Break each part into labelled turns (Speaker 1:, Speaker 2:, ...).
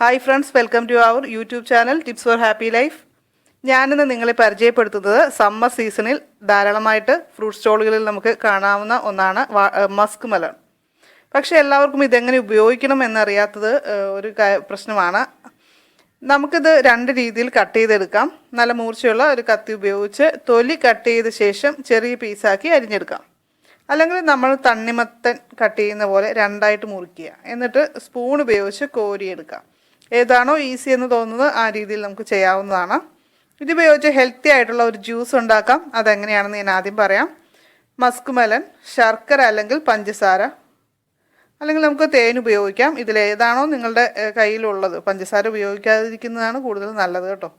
Speaker 1: Hi friends welcome to our YouTube channel tips for happy life ഞാനിന്ന് നിങ്ങളെ പരിചയപ്പെടുത്തുന്നത് summer സീസണിൽ ധാരാളമായിട്ട് ഫ്രൂട്ട് സ്റ്റോളുകളിൽ നമുക്ക് കാണാവുന്ന ഒന്നാണ് മസ്ക് മലൺ പക്ഷേ എല്ലാവർക്കും ഇതെങ്ങനെ ഉപയോഗിക്കണം എന്നറിയാത്തത് ഒരു പ്രശ്നമാണ്. നമുക്കിത് രണ്ട് രീതിയിൽ കട്ട് ചെയ്തെടുക്കാം. നല്ല മൂർച്ചയുള്ള ഒരു കത്തി ഉപയോഗിച്ച് തൊലി കട്ട് ചെയ്ത ശേഷം ചെറിയ പീസാക്കി അരിഞ്ഞെടുക്കാം. അല്ലെങ്കിൽ നമ്മൾ തണ്ണിമത്തൻ കട്ട് ചെയ്യുന്ന പോലെ രണ്ടായിട്ട് മുറിക്കുക എന്നിട്ട് സ്പൂൺ ഉപയോഗിച്ച് കോരിയെടുക്കാം. ഏതാണോ ഈസി എന്ന് തോന്നുന്നത് ആ രീതിയിൽ നമുക്ക് ചെയ്യാവുന്നതാണ്. ഇതുപയോഗിച്ച് ഹെൽത്തി ആയിട്ടുള്ള ഒരു ജ്യൂസ് ഉണ്ടാക്കാം. അതെങ്ങനെയാണെന്ന് ഞാൻ ആദ്യം പറയാം. മസ്ക് മലൻ ശർക്കര അല്ലെങ്കിൽ പഞ്ചസാര. അല്ലെങ്കിൽ നമുക്ക് തേൻ ഉപയോഗിക്കാം. ഇതിൽ ഏതാണോ നിങ്ങളുടെ കയ്യിലുള്ളത്. പഞ്ചസാര ഉപയോഗിക്കാതിരിക്കുന്നതാണ് കൂടുതൽ നല്ലത് കേട്ടോ.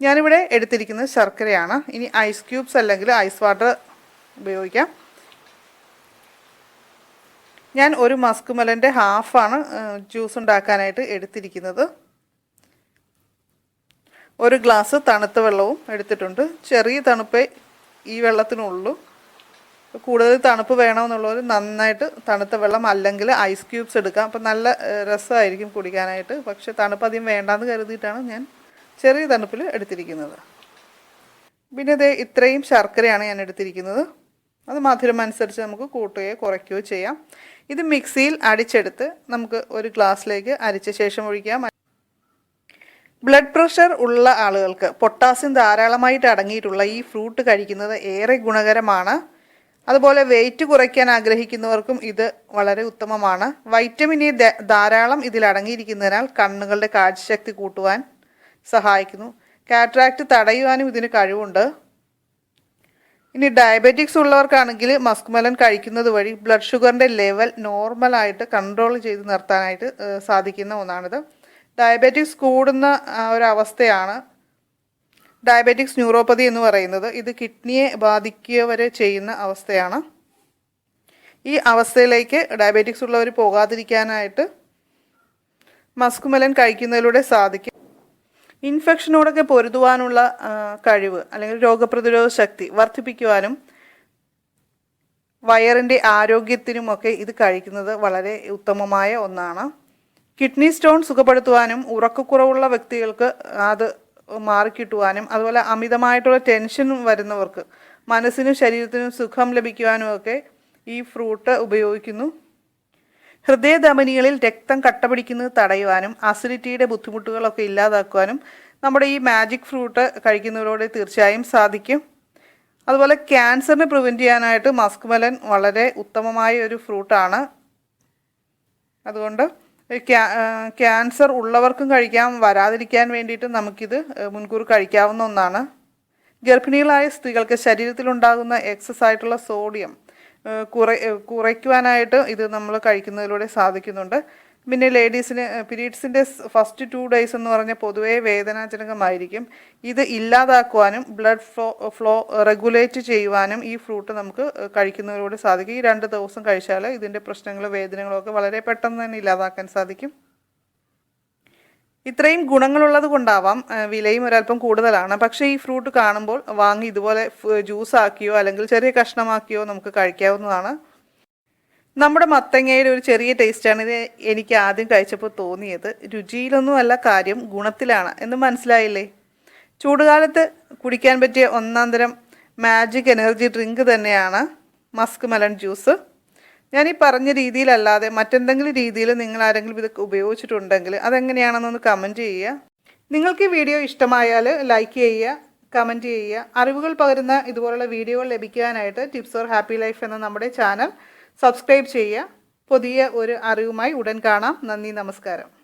Speaker 1: ഞാനിവിടെ എടുത്തിരിക്കുന്നത് ശർക്കരയാണ്. ഇനി ഐസ് ക്യൂബ്സ് അല്ലെങ്കിൽ ഐസ് വാട്ടർ ഉപയോഗിക്കാം. ഞാൻ ഒരു മസ്ക് മെലന്റെ ഹാഫാണ് ജ്യൂസ് ഉണ്ടാക്കാനായിട്ട് എടുത്തിരിക്കുന്നത്. ഒരു ഗ്ലാസ് തണുത്ത വെള്ളവും എടുത്തിട്ടുണ്ട്. ചെറിയ തണുപ്പേ ഈ വെള്ളത്തിനുള്ളൂ. കൂടുതൽ തണുപ്പ് വേണമെന്നുള്ളവർ നന്നായിട്ട് തണുത്ത വെള്ളം അല്ലെങ്കിൽ ഐസ് ക്യൂബ്സ് എടുക്കാം. അപ്പം നല്ല രസമായിരിക്കും കുടിക്കാനായിട്ട്. പക്ഷേ തണുപ്പ് അധികം വേണ്ടാന്ന് കരുതിയിട്ടാണ് ഞാൻ ചെറിയ തണുപ്പിൽ എടുത്തിരിക്കുന്നത്. പിന്നെ ഇത് ഇത്രയും ശർക്കരയാണ് ഞാൻ എടുത്തിരിക്കുന്നത്. അത് മധുരം അനുസരിച്ച് നമുക്ക് കൂട്ടുകയോ കുറയ്ക്കുകയോ ചെയ്യാം. ഇത് മിക്സിയിൽ അടിച്ചെടുത്ത് നമുക്ക് ഒരു ഗ്ലാസ്സിലേക്ക് അരിച്ച ശേഷം ഒഴിക്കാം. ബ്ലഡ് പ്രഷർ ഉള്ള ആളുകൾക്ക് പൊട്ടാസ്യം ധാരാളമായിട്ട് അടങ്ങിയിട്ടുള്ള ഈ ഫ്രൂട്ട് കഴിക്കുന്നത് ഏറെ ഗുണകരമാണ്. അതുപോലെ വെയിറ്റ് കുറയ്ക്കാൻ ആഗ്രഹിക്കുന്നവർക്കും ഇത് വളരെ ഉത്തമമാണ്. വൈറ്റമിൻ എ ധാരാളം ഇതിൽ അടങ്ങിയിരിക്കുന്നതിനാൽ കണ്ണുകളുടെ കാഴ്ചശക്തി കൂട്ടുവാൻ സഹായിക്കുന്നു. കാട്രാക്ട് തടയുവാനും ഇതിന് കഴിവുണ്ട്. ഇനി ഡയബറ്റിക്സ് ഉള്ളവർക്കാണെങ്കിൽ മസ്ക് കഴിക്കുന്നത് വഴി ബ്ലഡ് ഷുഗറിന്റെ ലെവൽ നോർമലായിട്ട് കൺട്രോൾ ചെയ്ത് നിർത്താനായിട്ട് സാധിക്കുന്ന ഒന്നാണിത്. ഡയബറ്റിക്സ് കൂടുന്ന ഒരവസ്ഥയാണ് ഡയബറ്റിക്സ് ന്യൂറോപ്പതി എന്ന് പറയുന്നത്. ഇത് കിഡ്നിയെ ബാധിക്കുക വരെ ചെയ്യുന്ന അവസ്ഥയാണ്. ഈ അവസ്ഥയിലേക്ക് ഡയബറ്റിക്സ് ഉള്ളവർ പോകാതിരിക്കാനായിട്ട് മസ്കുമലൻ കഴിക്കുന്നതിലൂടെ സാധിക്കും. ഇൻഫെക്ഷനോടൊക്കെ പൊരുതുവാനുള്ള കഴിവ് അല്ലെങ്കിൽ രോഗപ്രതിരോധ ശക്തി വർദ്ധിപ്പിക്കുവാനും വയറിന്റെ ആരോഗ്യത്തിനുമൊക്കെ ഇത് കഴിക്കുന്നത് വളരെ ഉത്തമമായ ഒന്നാണ്. കിഡ്നി സ്റ്റോൺ സുഖപ്പെടുത്തുവാനും ഉറക്കക്കുറവുള്ള വ്യക്തികൾക്ക് അത് മാറിക്കിട്ടുവാനും അതുപോലെ അമിതമായിട്ടുള്ള ടെൻഷൻ വരുന്നവർക്ക് മനസ്സിനും ശരീരത്തിനും സുഖം ലഭിക്കുവാനും ഒക്കെ ഈ ഫ്രൂട്ട് ഉപയോഗിക്കുന്നു. ഹൃദയധമനികളിൽ രക്തം കട്ടപിടിക്കുന്നത് തടയുവാനും അസിഡിറ്റിയുടെ ബുദ്ധിമുട്ടുകളൊക്കെ ഇല്ലാതാക്കുവാനും നമ്മുടെ ഈ മാജിക് ഫ്രൂട്ട് കഴിക്കുന്നതിലൂടെ തീർച്ചയായും സാധിക്കും. അതുപോലെ ക്യാൻസറിനെ പ്രിവെന്റ് ചെയ്യാനായിട്ട് മസ്ക് മലൻ വളരെ ഉത്തമമായ ഒരു ഫ്രൂട്ടാണ് അതുകൊണ്ട് ക്യാ- ക്യാൻസർ ഉള്ളവർക്കും കഴിക്കാം വരാതിരിക്കാൻ വേണ്ടിയിട്ട് നമുക്കിത് മുൻകൂർ കഴിക്കാവുന്ന ഒന്നാണ്. ഗർഭിണികളായ സ്ത്രീകൾക്ക് ശരീരത്തിലുണ്ടാകുന്ന എക്സസ് ആയിട്ടുള്ള സോഡിയം കുറ കുറയ്ക്കുവാനായിട്ട് ഇത് നമ്മൾ കഴിക്കുന്നതിലൂടെ സാധിക്കുന്നുണ്ട്. പിന്നെ ലേഡീസിന് പീരീഡ്സിന്റെ ഫസ്റ്റ് ടു ഡേയ്സ് എന്ന് പറഞ്ഞാൽ പൊതുവേ വേദനാജനകമായിരിക്കും. ഇത് ഇല്ലാതാക്കുവാനും ബ്ലഡ് ഫ്ലോ ഫ്ലോ റെഗുലേറ്റ് ചെയ്യുവാനും ഈ ഫ്രൂട്ട് നമുക്ക് കഴിക്കുന്നതിലൂടെ സാധിക്കും. ഈ രണ്ട് ദിവസം കഴിച്ചാൽ ഇതിന്റെ പ്രശ്നങ്ങളും വേദനകളൊക്കെ വളരെ പെട്ടെന്ന് തന്നെ ഇല്ലാതാക്കാൻ സാധിക്കും. ഇത്രയും ഗുണങ്ങളുള്ളത് കൊണ്ടാവാം വിലയും ഒരല്പം കൂടുതലാണ്. പക്ഷേ ഈ ഫ്രൂട്ട് കാണുമ്പോൾ വാങ്ങി ഇതുപോലെ ജ്യൂസ് ആക്കിയോ അല്ലെങ്കിൽ ചെറിയ കഷ്ണമാക്കിയോ നമുക്ക് കഴിക്കാവുന്നതാണ്. നമ്മുടെ മത്തങ്ങയുടെ ഒരു ചെറിയ ടേസ്റ്റാണ് ഇത് എനിക്ക് ആദ്യം കഴിച്ചപ്പോൾ തോന്നിയത്. രുചിയിലൊന്നുമല്ല കാര്യം ഗുണത്തിലാണ്. എന്ന് മനസ്സിലായില്ലേ? ചൂടുകാലത്ത് കുടിക്കാൻ പറ്റിയ ഒന്നാം തരം മാജിക് എനർജി ഡ്രിങ്ക് തന്നെയാണ് മസ്ക് മെലൺ ജ്യൂസ് ഞാൻ ഈ പറഞ്ഞ രീതിയിലല്ലാതെ മറ്റെന്തെങ്കിലും രീതിയിൽ നിങ്ങൾ ആരെങ്കിലും ഇത് ഉപയോഗിച്ചിട്ടുണ്ടെങ്കിൽ അതെങ്ങനെയാണെന്നൊന്ന് കമന്റ് ചെയ്യുക. നിങ്ങൾക്ക് ഈ വീഡിയോ ഇഷ്ടമായാൽ ലൈക്ക് ചെയ്യുക കമന്റ് ചെയ്യുക. അറിവുകൾ പകരുന്ന ഇതുപോലുള്ള വീഡിയോകൾ ലഭിക്കാനായിട്ട് ടിപ്സ് ഓർ ഹാപ്പി ലൈഫ് എന്ന നമ്മുടെ ചാനൽ സബ്സ്ക്രൈബ് ചെയ്യുക. പുതിയ ഒരു അറിവുമായി ഉടൻ കാണാം. നന്ദി നമസ്കാരം.